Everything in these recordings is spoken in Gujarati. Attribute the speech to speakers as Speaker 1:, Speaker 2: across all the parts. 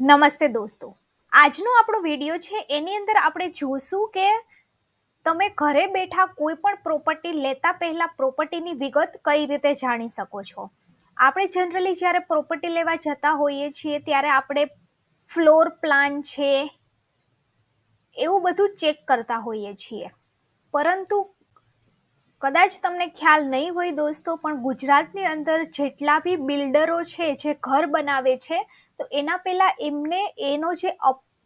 Speaker 1: નમસ્તે દોસ્તો. આજનો આપણો વીડિયો છે, એની અંદર આપણે જોશું કે તમે ઘરે બેઠા કોઈ પણ પ્રોપર્ટી લેતા પહેલા પ્રોપર્ટીની વિગત કઈ રીતે જાણી શકો છો? આપણે જનરલી જ્યારે પ્રોપર્ટી લેવા જતા હોઈએ છીએ, ત્યારે આપણે ફ્લોર પ્લાન છે, એવું બધું ચેક કરતા હોઈએ છીએ. પરંતુ કદાચ તમને ખ્યાલ નહીં હોય દોસ્તો, પણ ગુજરાતની અંદર જેટલા બી બિલ્ડરો છે, જે ઘર બનાવે છે તો એના પહેલા એમને એનો જે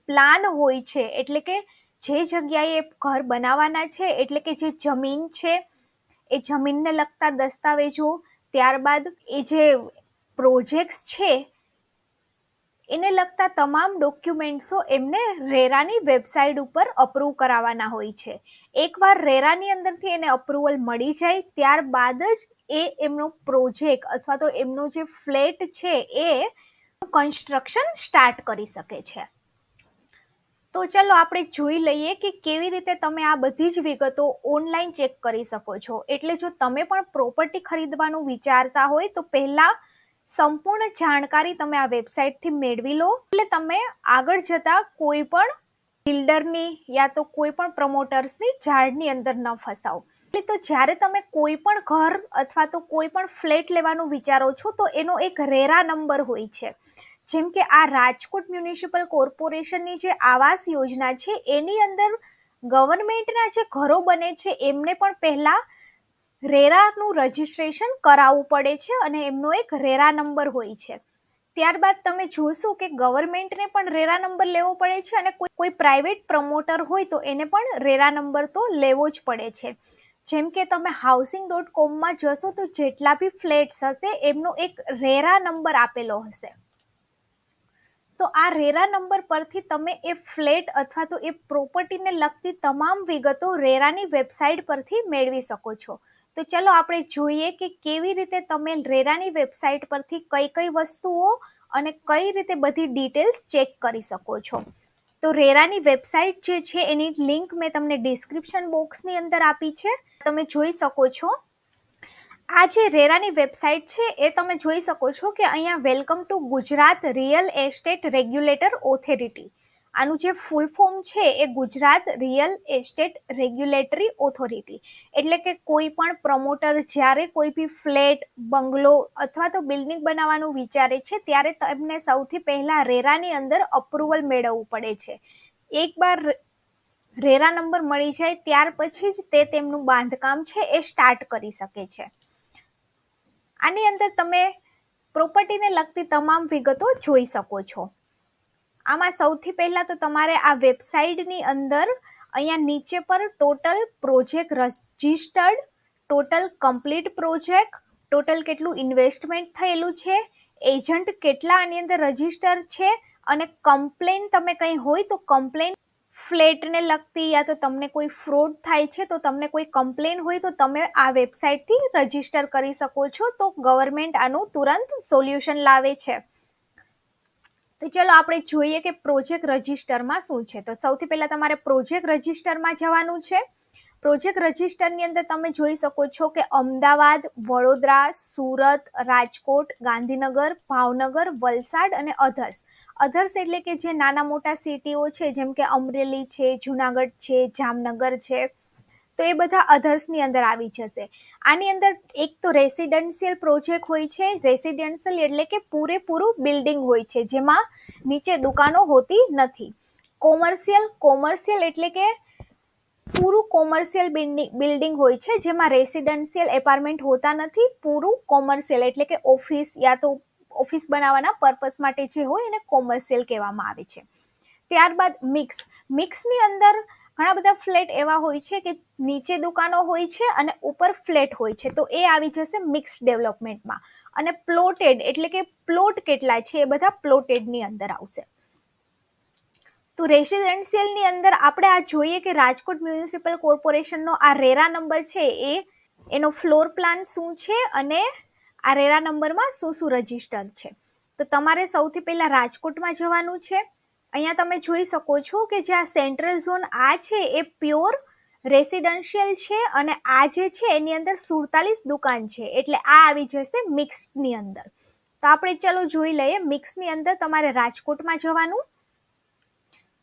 Speaker 1: પ્લાન હોય છે, એટલે કે જે જગ્યાએ ઘર બનાવવાના છે, એટલે કે જે જમીન છે, એ જમીનને લગતા દસ્તાવેજો, ત્યારબાદ એ જે પ્રોજેક્ટ્સ છે, એને લગતા તમામ ડોક્યુમેન્ટ્સો એમને રેરાની વેબસાઇટ ઉપર અપ્રૂવ કરાવવાના હોય છે. એકવાર રેરાની અંદરથી એને અપ્રુવલ મળી જાય, ત્યારબાદ જ એ એમનો પ્રોજેક્ટ અથવા તો એમનો જે ફ્લેટ છે એ કન્સ્ટ્રક્શન સ્ટાર્ટ કરી શકે છે. તો ચલો આપણે જોઈ લઈએ કે કેવી રીતે તમે આ બધી જ વિગતો ઓનલાઈન ચેક કરી શકો છો. એટલે જો તમે પણ પ્રોપર્ટી ખરીદવાનું વિચારતા હોય તો પહેલાં સંપૂર્ણ જાણકારી તમે આ વેબસાઇટથી મેળવી લો. એટલે તમે આગળ જતા કોઈ પણ બિલ્ડરની યા તો કોઈ પણ પ્રમોટર્સની ઝાડની અંદર ન ફસાવો. એટલે તો જ્યારે તમે કોઈ પણ ઘર અથવા તો કોઈ પણ ફ્લેટ લેવાનું વિચારો છો, તો એનો એક રેરા નંબર હોય છે. જેમ કે આ રાજકોટ મ્યુનિસિપલ કોર્પોરેશનની જે આવાસ યોજના છે, એની અંદર ગવર્મેન્ટના જે ઘરો બને છે, એમને પણ પહેલાં રેરાનું રજિસ્ટ્રેશન કરાવવું પડે છે અને એમનો એક રેરા નંબર હોય છે. ત્યારબાદ તમે જોશો કે ગવર્મેન્ટને પણ રેરા નંબર લેવો પડે છે અને કોઈ કોઈ પ્રાઇવેટ પ્રમોટર હોય તો એને પણ રેરા નંબર તો લેવો જ પડે છે. જેમ કે તમે હાઉસિંગ ડોટ કોમમાં જશો તો જેટલા બી ફ્લેટ્સ હશે એમનો એક રેરા નંબર આપેલો હશે. તો આ રેરા નંબર પરથી તમે એ ફ્લેટ અથવા તો એ પ્રોપર્ટીને લગતી તમામ વિગતો રેરાની વેબસાઇટ પરથી મેળવી શકો છો. તો ચલો આપણે જોઈએ કે કેવી રીતે તમે રેરાની વેબસાઇટ પરથી કઈ કઈ વસ્તુઓ અને કઈ રીતે બધી ડિટેલ્સ ચેક કરી શકો છો. તો રેરાની વેબસાઇટ જે છે એની લિંક મેં તમને ડિસ્ક્રિપ્શન બોક્સની અંદર આપી છે. તમે જોઈ શકો છો. આ જે રેરાની વેબસાઇટ છે એ તમે જોઈ શકો છો કે અહીંયા welcome to Gujarat real estate regulator authority. આનું જે ફૂલ ફોર્મ છે એ Gujarat real estate regulatory authority એટલે કે કોઈ પણ પ્રમોટર જ્યારે કોઈ બી ફ્લેટ બંગલો અથવા તો બિલ્ડિંગ બનાવવાનું વિચારે છે, ત્યારે તેમને સૌથી પહેલાં રેરાની અંદર અપ્રુવલ મેળવવું પડે છે. એકવાર રેરા નંબર મળી જાય, ત્યાર પછી જ તે તેમનું બાંધકામ છે એ સ્ટાર્ટ કરી શકે છે. આની અંદર તમે પ્રોપર્ટીને લગતી તમામ વિગતો જોઈ શકો છો. આમાં સૌથી પહેલાં તો તમારે આ વેબસાઇટની અંદર અહીંયા નીચે પર total project registered, total complete project, total કેટલું ઇન્વેસ્ટમેન્ટ થયેલું છે, એજન્ટ કેટલા આની અંદર રજિસ્ટર છે અને કમ્પ્લેન તમે કંઈ હોય તો કમ્પ્લેન ફ્લેટને લગતી યા તો તમને કોઈ ફ્રોડ થાય છે તો તમને કોઈ કમ્પ્લેન હોય તો તમે આ વેબસાઇટથી રજિસ્ટર કરી શકો છો તો ગવર્મેન્ટ આનું તુરંત સોલ્યુશન લાવે છે. તો ચલો આપણે જોઈએ કે પ્રોજેક્ટ રજિસ્ટરમાં શું છે. તો સૌથી પહેલાં તમારે પ્રોજેક્ટ રજિસ્ટરમાં જવાનું છે. પ્રોજેક્ટ રજિસ્ટરની અંદર તમે જોઈ શકો છો કે અમદાવાદ, વડોદરા, સુરત, રાજકોટ, ગાંધીનગર, ભાવનગર, વલસાડ અને અધર્સ અધર્સ એટલે કે જે નાના મોટા સિટીઓ છે, જેમ કે અમરેલી છે, જુનાગઢ છે, જામનગર છે તો એ બધા અધર્સની અંદર આવી જશે. આની અંદર એક તો રેસિડેન્શિયલ પ્રોજેક્ટ હોય છે. રેસિડેન્શિયલ એટલે કે પૂરેપૂરું બિલ્ડિંગ હોય છે, જેમાં નીચે દુકાનો હોતી નથી. કોમર્શિયલ કોમર્શિયલ એટલે કે પૂરું કોમર્શિયલ બિલ્ડિંગ હોય છે, જેમાં રેસિડેન્શિયલ એપાર્ટમેન્ટ હોતા નથી. પૂરું કોમર્શિયલ એટલે કે ઓફિસ યા તો ઓફિસ બનાવવાના પર્પસ માટે જે હોય એને કોમર્શિયલ કહેવામાં આવે છે. ત્યારબાદ મિક્સ મિક્સની અંદર ઘણા બધા ફ્લેટ એવા હોય છે કે નીચે દુકાનો હોય છે અને ઉપર ફ્લેટ હોય છે. તો એ આવી જશે મિક્સ ડેવલપમેન્ટમાં. અને પ્લોટેડ એટલે કે પ્લોટ કેટલા છે એ બધા પ્લોટેડની અંદર આવશે. તો રેસિડેન્શિયલની અંદર આપણે આ જોઈએ કે રાજકોટ મ્યુનિસિપલ કોર્પોરેશનનો આ રેરા નંબર છે એ, એનો ફ્લોર પ્લાન શું છે અને આ રેરા નંબરમાં શું શું રજિસ્ટર છે. તો તમારે સૌથી પહેલાં રાજકોટમાં જવાનું છે. અહીંયા તમે જોઈ શકો છો કે જે આ સેન્ટ્રલ ઝોન આ છે, એ પ્યોર રેસિડેન્શિયલ છે અને આ જે છે, એની અંદર સુડતાલીસ દુકાન છે. એટલે આ આવી જશે મિક્સની અંદર. તો આપણે ચલો જોઈ લઈએ, મિક્સની અંદર તમારે રાજકોટમાં જવાનું.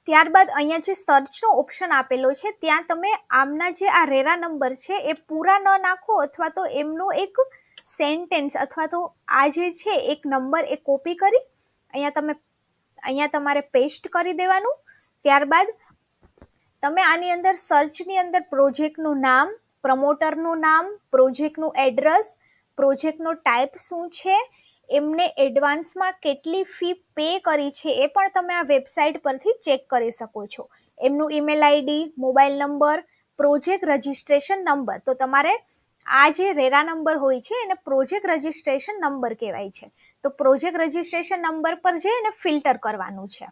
Speaker 1: ત્યારબાદ અહીંયા જે સર્ચનો ઓપ્શન આપેલો છે, ત્યાં તમે આમના જે આ રેરા નંબર છે, એ પૂરા ન નાખો અથવા તો એમનો એક સેન્ટેન્સ અથવા તો આ જે છે, એક નંબર એ કોપી કરી અહીંયા તમે અહીંયા તમારે પેસ્ટ કરી દેવાનું. ત્યારબાદ તમે આની અંદર સર્ચની અંદર પ્રોજેક્ટનું નામ પ્રમોટરનું નામ પ્રોજેક્ટનું એડ્રેસ પ્રોજેક્ટનો ટાઈપ શું છે, એમને એડવાન્સમાં કેટલી ફી પે કરી છે એ પણ તમે આ વેબસાઇટ પરથી ચેક કરી શકો છો. એમનું email ID mobile number project registration number તો તમારે આ જે રેરા નંબર હોય છે એને પ્રોજેક્ટ રજિસ્ટ્રેશન નંબર કહેવાય છે. તો પ્રોજેક્ટ રજિસ્ટ્રેશન નંબર પર જઈ અને ફિલ્ટર કરવાનું છે.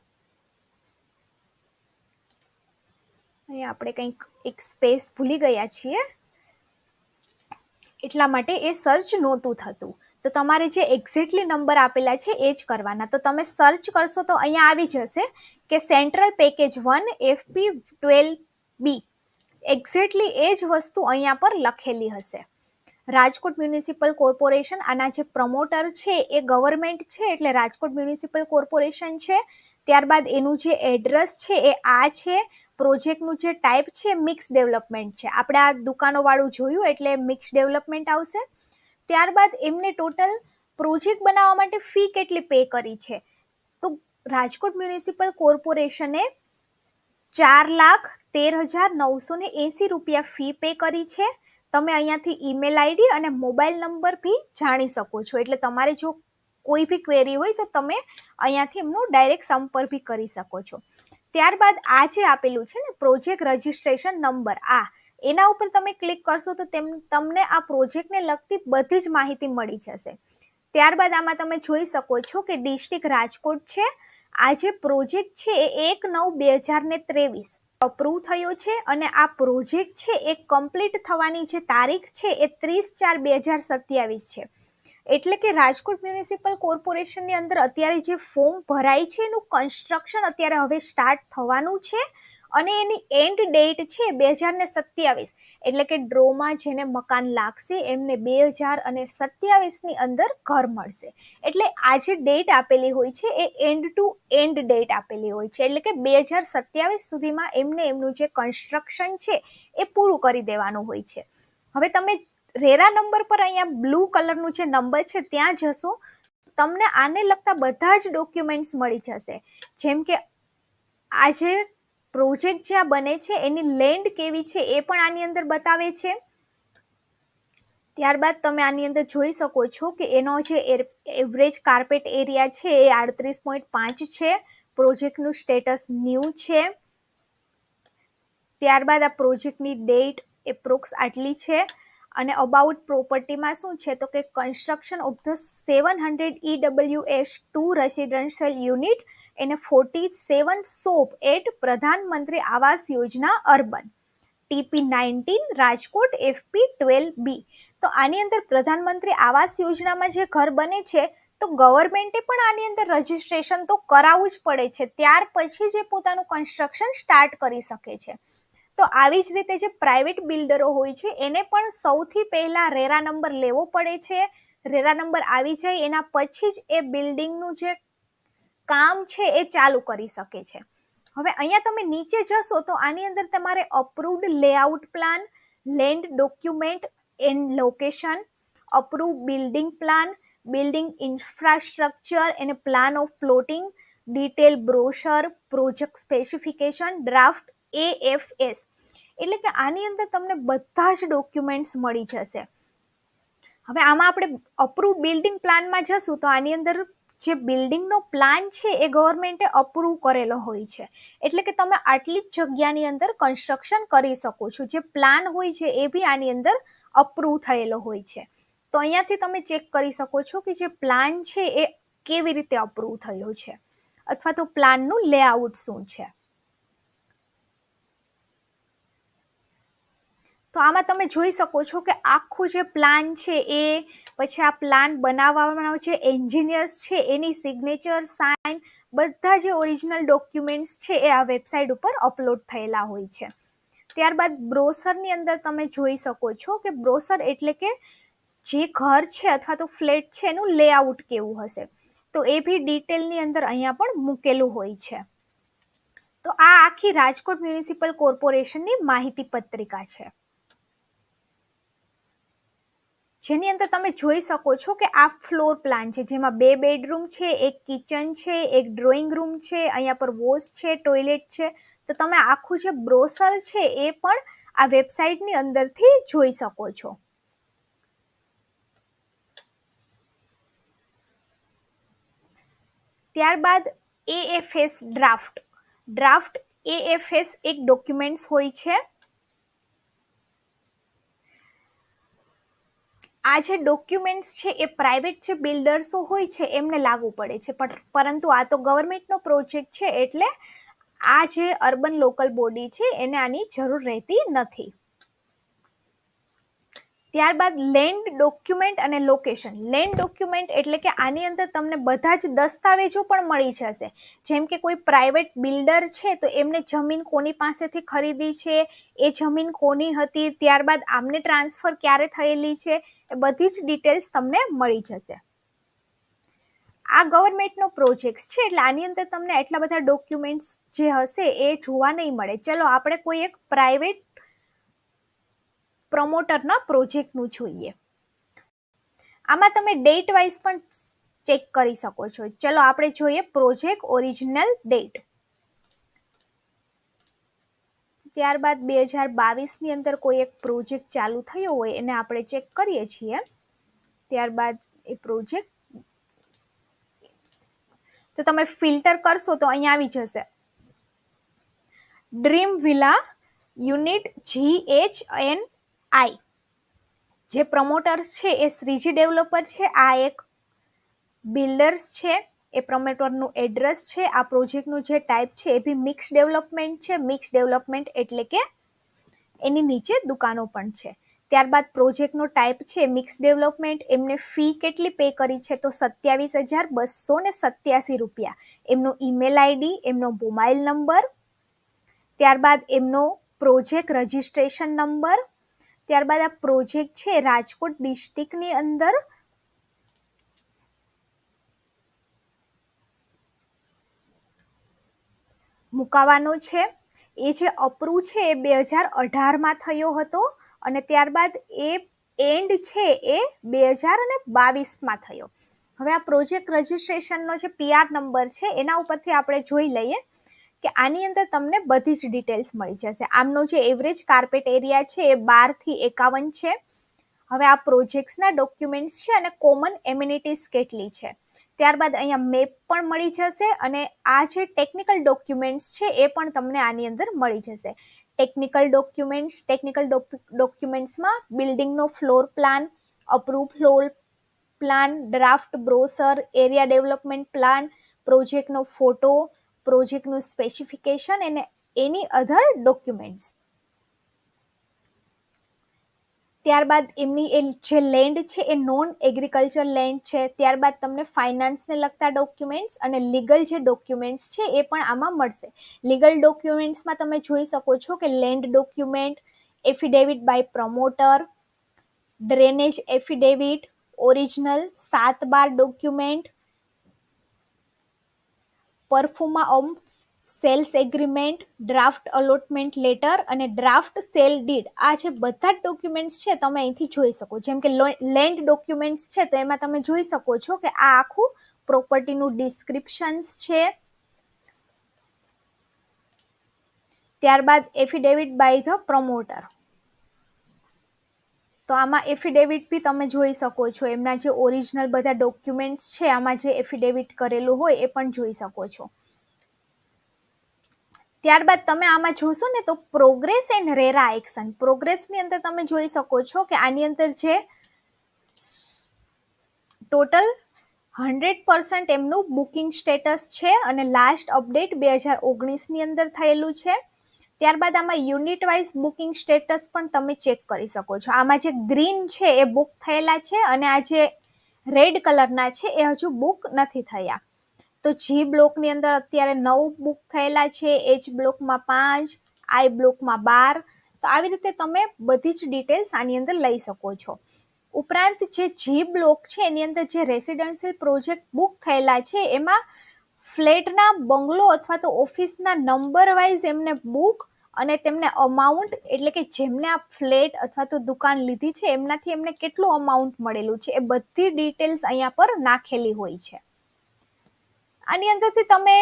Speaker 1: અહીંયા આપણે કંઈક એક સ્પેસ ભૂલી ગયા છીએ. એટલા માટે એ સર્ચ નહોતું થતું. તો તમારે જે એક્ઝેક્ટલી નંબર આપેલા છે એ જ કરવાના. તો તમે સર્ચ કરશો તો અહીંયા આવી જશે કે central package one FP twelve B exactly એ જ વસ્તુ અહીંયા પર લખેલી હશે. રાજકોટ મ્યુનિસિપલ કોર્પોરેશન આના જે પ્રમોટર છે એ ગવર્મેન્ટ છે એટલે રાજકોટ મ્યુનિસિપલ કોર્પોરેશન છે. ત્યારબાદ એનું જે એડ્રેસ છે એ આ છે. પ્રોજેક્ટનું જે ટાઈપ છે મિક્સ ડેવલપમેન્ટ છે. આપણે આ દુકાનોવાળું જોયું એટલે મિક્સ ડેવલપમેન્ટ આવશે. ત્યારબાદ એમને ટોટલ પ્રોજેક્ટ બનાવવા માટે ફી કેટલી પે કરી છે? તો રાજકોટ મ્યુનિસિપલ કોર્પોરેશને ચાર લાખ તેર હજાર નવસો ને એંસી રૂપિયા ફી પે કરી છે. તમે અહીંયાથી ઈમેલ આઈડી અને મોબાઈલ નંબર બી જાણી શકો છો. એટલે તમારે જો કોઈ બી ક્વેરી હોય તો તમે અહીંયાથી એમનો ડાયરેક્ટ સંપર્ક બી કરી શકો છો. ત્યારબાદ આ જે આપેલું છે ને પ્રોજેક્ટ રજિસ્ટ્રેશન નંબર આ, એના ઉપર તમે ક્લિક કરશો તો તેમ, તમને આ પ્રોજેક્ટને લગતી બધી જ માહિતી મળી જશે. ત્યારબાદ આમાં તમે જોઈ શકો છો કે ડિસ્ટ્રિક્ટ રાજકોટ છે. આ જે પ્રોજેક્ટ છે એ એક નવ બે હજાર ને ત્રેવીસ. અપ્રૂવ થયો છે અને આ પ્રોજેક્ટ છે એ કમ્પ્લીટ થવાની જે તારીખ છે એ ત્રીસ ચાર બે હજાર સત્યાવીસ છે. એટલે કે રાજકોટ મ્યુનિસિપલ કોર્પોરેશનની અંદર અત્યારે જે ફોર્મ ભરાય છે, એનું કન્સ્ટ્રક્શન અત્યારે હવે સ્ટાર્ટ થવાનું છે અને એની એન્ડ ડેટ છે બે હજાર ને સત્યાવીસ. એટલે કે ડ્રોમાં જેને મકાન લાગશે, એમને બે હજાર અને સત્યાવીસની અંદર ઘર મળશે. એટલે આ જે ડેટ આપેલી હોય છે, એ એન્ડ ટુ એન્ડ ડેટ આપેલી હોય છે. એટલે કે બે હજાર સત્યાવીસ સુધીમાં એમને એમનું જે કન્સ્ટ્રક્શન છે, એ પૂરું કરી દેવાનું હોય છે. હવે તમે રેરા નંબર પર અહીંયા બ્લુ કલરનું જે નંબર છે, ત્યાં જશો. તમને આને લગતા બધા જ ડોક્યુમેન્ટ્સ મળી જશે. જેમ કે આ જે પ્રોજેક્ટ જ્યાં બને છે, એની લેન્ડ કેવી છે, એ પણ આની અંદર બતાવે છે. ત્યારબાદ તમે આની અંદર જોઈ શકો છો કે એનો જે એવરેજ કાર્પેટ એરિયા છે, એ આડત્રીસ પોઈન્ટ પાંચ છે. પ્રોજેક્ટનું સ્ટેટસ ન્યૂ છે. ત્યારબાદ આ પ્રોજેક્ટની ડેટ એપ્રોક્સ આટલી છે. અને અબાઉટ પ્રોપર્ટીમાં શું છે, તો કે construction of the seven hundred E W S two residential unit એને forty seven shop at Pradhanmantri Awas Yojana urban TP nineteen Rajkot FP twelve B તો આની અંદર પ્રધાનમંત્રી આવાસ યોજનામાં જે ઘર બને છે, તો ગવર્મેન્ટે પણ આની અંદર રજીસ્ટ્રેશન તો કરાવવું જ પડે છે. ત્યાર પછી જે પોતાનું કન્સ્ટ્રક્શન સ્ટાર્ટ કરી શકે છે. તો આવી જ રીતે જે પ્રાઇવેટ બિલ્ડરો હોય છે, એને પણ સૌથી પહેલાં રેરા નંબર લેવો પડે છે. રેરા નંબર આવી જાય, એના પછી જ એ બિલ્ડિંગનું જે કામ છે એ ચાલુ કરી શકે છે. હવે અહીંયા તમે નીચે જશો તો આની અંદર તમારે approved layout plan land document and location approve building plan building infrastructure એને plan of plotting detail brochure project specification draft A F S એટલે કે આની અંદર તમને બધા જ ડોક્યુમેન્ટ્સ મળી જશે. હવે આમાં આપણે અપ્રુવ બિલ્ડિંગ પ્લાનમાં જશું તો આની અંદર જે બિલ્ડિંગનો પ્લાન છે એ ગવર્મેન્ટે અપ્રૂવ કરેલો હોય છે. એટલે કે તમે આટલી જ જગ્યાની અંદર કન્સ્ટ્રક્શન કરી શકો છો. જે પ્લાન હોય છે એ બી આની અંદર અપ્રૂવ થયેલો હોય છે. તો અહીંયાથી તમે ચેક કરી શકો છો કે જે પ્લાન છે એ કેવી રીતે અપ્રૂવ થયો છે. અથવા તો પ્લાનનું લેઆઉટ શું છે. તો આમાં તમે જોઈ શકો છો કે આખું જે પ્લાન છે એ, પછી આ પ્લાન બનાવવાનો જે એન્જિનિયર્સ છે, એની સિગ્નેચર સાઇન બધા જે ઓરિજિનલ ડોક્યુમેન્ટ્સ છે એ આ વેબસાઇટ ઉપર અપલોડ થયેલા હોય છે. ત્યારબાદ બ્રોસરની અંદર તમે જોઈ શકો છો કે બ્રોસર એટલે કે જે ઘર છે અથવા તો ફ્લેટ છે એનું લેઆઉટ કેવું હશે. તો એ બી ડિટેલની અંદર અહીંયા પણ મૂકેલું હોય છે. તો આ આખી રાજકોટ મ્યુનિસિપલ કોર્પોરેશનની માહિતી પત્રિકા છે. જેની અંદર તમે જોઈ શકો છો કે આ ફ્લોર પ્લાન છે, જેમાં બે બેડરૂમ છે, એક કિચન છે, એક ડ્રોઈંગ રૂમ છે, અહીંયા પર વોશ છે, ટોયલેટ છે. તો તમે આખું જે બ્રોસર છે એ પણ આ વેબસાઇટની અંદરથી જોઈ શકો છો. ત્યારબાદ એએફએસ ડ્રાફ્ટ ડ્રાફ્ટ એએફએસ એક ડોક્યુમેન્ટ્સ હોય છે. આ જે ડોક્યુમેન્ટ્સ છે એ પ્રાઇવેટ જે બિલ્ડર્સો હોય છે એમને લાગુ પડે છે. પણ પરંતુ આ તો ગવર્મેન્ટનો પ્રોજેક્ટ છે એટલે આ જે અર્બન લોકલ બોડી છે એને આની જરૂર રહેતી નથી. ત્યારબાદ લેન્ડ ડોક્યુમેન્ટ અને લોકેશન લેન્ડ ડોક્યુમેન્ટ એટલે કે આની અંદર તમને બધા જ દસ્તાવેજો પણ મળી જશે. જેમ કે કોઈ પ્રાઇવેટ બિલ્ડર છે તો એમને જમીન કોની પાસેથી ખરીદી છે, એ જમીન કોની હતી, ત્યારબાદ આમને ટ્રાન્સફર ક્યારે થયેલી છે એ બધી જ ડિટેલ્સ તમને મળી જશે. આ ગવર્મેન્ટનો પ્રોજેક્ટ છે, એટલે આની અંદર તમને એટલા બધા ડોક્યુમેન્ટ્સ જે હશે એ જોવા નહીં મળે. ચલો, આપણે કોઈ એક પ્રાઇવેટ પ્રમોટરના પ્રોજેક્ટનું જોઈએ. આમાં તમે ડેટ વાઇઝ પણ ચેક કરી શકો છો. ચલો, આપણે જોઈએ પ્રોજેક્ટ ઓરિજિનલ ડેટ ત્યારબાદ બે હજાર બાવીસની અંદર કોઈ એક પ્રોજેક્ટ ચાલુ થયો હોય એને આપણે ચેક કરીએ છીએ. ત્યારબાદ એ પ્રોજેક્ટ તો તમે ફિલ્ટર કરશો તો અહીંયા આવી જશે. Dream villa unit G H N I જે પ્રમોટર્સ છે એ શ્રીજી ડેવલપર છે. આ એક બિલ્ડર્સ છે. એ પ્રોમેટોરનું એડ્રેસ છે, આ પ્રોજેક્ટનું જે ટાઈપ છે, એ બી મિક્સ ડેવલપમેન્ટ છે. મિક્સ ડેવલપમેન્ટ એટલે કે એની નીચે દુકાનો પણ છે. ત્યારબાદ પ્રોજેક્ટનો ટાઈપ છે, મિક્સ ડેવલપમેન્ટ. એમને ફી કેટલી પે કરી છે તો સત્યાવીસ હજાર બસો ને સત્યાસી રૂપિયા. એમનો ઈમેલ આઈડી, એમનો મોબાઈલ નંબર, ત્યારબાદ એમનો પ્રોજેક્ટ રજિસ્ટ્રેશન નંબર, ત્યારબાદ આ પ્રોજેક્ટ છે, રાજકોટ ડિસ્ટ્રિક્ટની અંદર મુકાવાનો છે. એ જે અપ્રૂવ છે એ બે હજાર અઢારમાં થયો હતો અને ત્યારબાદ એ એન્ડ છે એ બે હજાર અને બાવીસમાં થયો. હવે આ પ્રોજેક્ટ રજિસ્ટ્રેશનનો જે પીઆર નંબર છે એના ઉપરથી આપણે જોઈ લઈએ કે આની અંદર તમને બધી જ ડિટેલ્સ મળી જશે. આમનો જે એવરેજ કાર્પેટ એરિયા છે એ બારથી એકાવન છે. હવે આ પ્રોજેક્ટ્સના ડોક્યુમેન્ટ્સ છે અને કોમન એમ્યુનિટીઝ કેટલી છે? ત્યારબાદ અહીંયા મેપ પણ મળી જશે અને આ જે ટેકનિકલ ડોક્યુમેન્ટ્સ છે એ પણ તમને આની અંદર મળી જશે. ટેકનિકલ ડોક્યુમેન્ટ્સ ટેકનિકલ ડોક્યુમેન્ટ્સમાં બિલ્ડિંગનો floor plan approve floor plan draft brochure area development plan પ્રોજેક્ટનો ફોટો પ્રોજેક્ટનું સ્પેસિફિકેશન અને એની અધર ડોક્યુમેન્ટ્સ ત્યારબાદ એમની એ જે લેન્ડ છે એ નોન એગ્રીકલ્ચર લેન્ડ છે. ત્યારબાદ તમને ફાઇનાન્સને લગતા ડોક્યુમેન્ટ્સ અને લીગલ જે ડોક્યુમેન્ટ્સ છે એ પણ આમાં મળશે. લીગલ ડોક્યુમેન્ટ્સમાં તમે જોઈ શકો છો કે land document affidavit by promoter drainage affidavit original સાત બાર document proforma of sales agreement, draft allotment letter અને ડ્રાફ્ટ સેલ ડીડ. આ જે બધા જ ડોક્યુમેન્ટ્સ છે, તમે અહીંથી જોઈ શકો. જેમ કે લેન્ડ ડોક્યુમેન્ટ્સ છે, તો એમાં તમે જોઈ શકો છો કે આ આખું પ્રોપર્ટીનું ડિસ્ક્રિપ્શન્સ છે. ત્યારબાદ એફિડેવિટ બાય ધ પ્રમોટર. તો આમાં એફિડેવિટ બી તમે જોઈ શકો છો. એમના જે ઓરિજિનલ બધા ડોક્યુમેન્ટ્સ છે, આમાં જે એફિડેવિટ કરેલું હોય, એ પણ જોઈ શકો છો. ત્યારબાદ તમે આમાં જોશો ને તો પ્રોગ્રેસ એન્ડ રેરા એક્શન પ્રોગ્રેસની અંદર તમે જોઈ શકો છો કે આની અંદર જે ટોટલ હંડ્રેડ પર્સન્ટ એમનું બુકિંગ સ્ટેટસ છે અને લાસ્ટ અપડેટ બે હજાર ઓગણીસની અંદર થયેલું છે. ત્યારબાદ આમાં યુનિટ વાઇઝ બુકિંગ સ્ટેટસ પણ તમે ચેક કરી શકો છો. આમાં જે ગ્રીન છે એ બુક થયેલા છે અને આ જે રેડ કલરના છે એ હજુ બુક નથી થયા. તો જી બ્લોકની અંદર અત્યારે નવ બુક થયેલા છે. એચ બ્લોકમાં પાંચ આઈ બ્લોકમાં બાર. તો આવી રીતે તમે બધી જ ડિટેલ્સ આની અંદર લઈ શકો છો. ઉપરાંત જે જી બ્લોક છે, એની અંદર જે રેસિડેન્શિયલ પ્રોજેક્ટ બુક થયેલા છે, એમાં ફ્લેટના બંગલો અથવા તો ઓફિસના નંબર વાઇઝ એમને બુક અને તેમને અમાઉન્ટ એટલે કે જેમને આ ફ્લેટ અથવા તો દુકાન લીધી છે, એમનાથી એમને કેટલું અમાઉન્ટ મળેલું છે, એ બધી ડિટેલ્સ અહીંયા પર નાખેલી હોય છે. આની અંદરથી તમે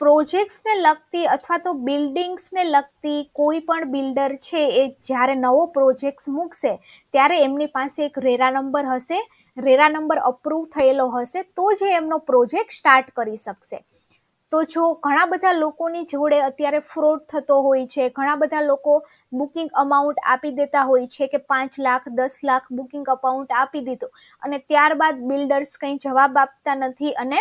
Speaker 1: પ્રોજેક્ટ્સને લગતી અથવા તો બિલ્ડિંગ્સને લગતી કોઈ પણ બિલ્ડર છે એ જ્યારે નવો પ્રોજેક્ટ્સ મૂકશે, ત્યારે એમની પાસે એક રેરા નંબર હશે. રેરા નંબર અપ્રૂવ થયેલો હશે તો જ એમનો પ્રોજેક્ટ સ્ટાર્ટ કરી શકશે. તો જો ઘણા બધા લોકોની જોડે અત્યારે ફ્રોડ થતો હોય છે, ઘણા બધા લોકો બુકિંગ અમાઉન્ટ આપી દેતા હોય છે કે પાંચ લાખ, દસ લાખ બુકિંગ અમાઉન્ટ આપી દીધું અને ત્યારબાદ બિલ્ડર્સ કંઈ જવાબ આપતા નથી અને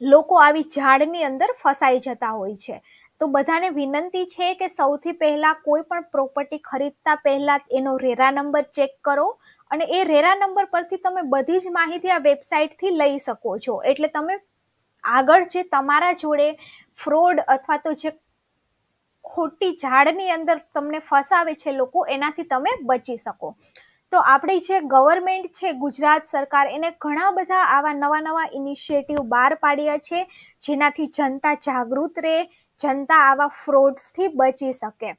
Speaker 1: લોકો આવી ઝાડની અંદર ફસાઈ જતા હોય છે. તો બધાને વિનંતી છે કે સૌથી પહેલાં કોઈ પણ પ્રોપર્ટી ખરીદતા પહેલાં એનો રેરા નંબર ચેક કરો અને એ રેરા નંબર પરથી તમે બધી જ માહિતી આ વેબસાઇટથી લઈ શકો છો. એટલે તમે આગળ જે તમારા જોડે ફ્રોડ અથવા તો જે ખોટી ઝાડની અંદર તમને ફસાવે છે લોકો, એનાથી તમે બચી શકો. તો આપણી જે ગવર્મેન્ટ છે, ગુજરાત સરકાર એને ઘણા બધા આવા નવા નવા ઇનિશિયેટિવ બહાર પાડ્યા છે, જેનાથી જનતા જાગૃત રહે, જનતા આવા ફ્રોડ્સથી બચી શકે.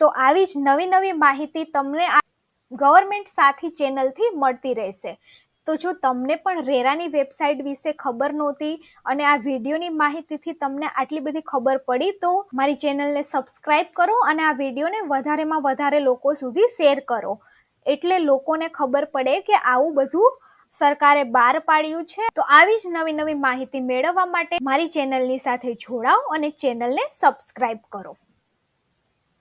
Speaker 1: તો આવી જ નવી નવી માહિતી તમને આ ગવર્મેન્ટ સાથી ચેનલથી મળતી રહેશે. તો જો તમને પણ રેરાની વેબસાઇટ વિશે ખબર નહોતી અને આ વિડીયોની માહિતીથી તમને આટલી બધી ખબર પડી, તો મારી ચેનલને સબસ્ક્રાઈબ કરો અને આ વિડીયોને વધારેમાં વધારે લોકો સુધી શેર કરો. એટલે લોકોને ખબર પડે કે આવું બધું સરકારે બહાર પાડ્યું છે. તો આવી જ નવી નવી માહિતી મેળવવા માટે મારી ચેનલની સાથે જોડાઓ અને ચેનલને સબસ્ક્રાઈબ કરો.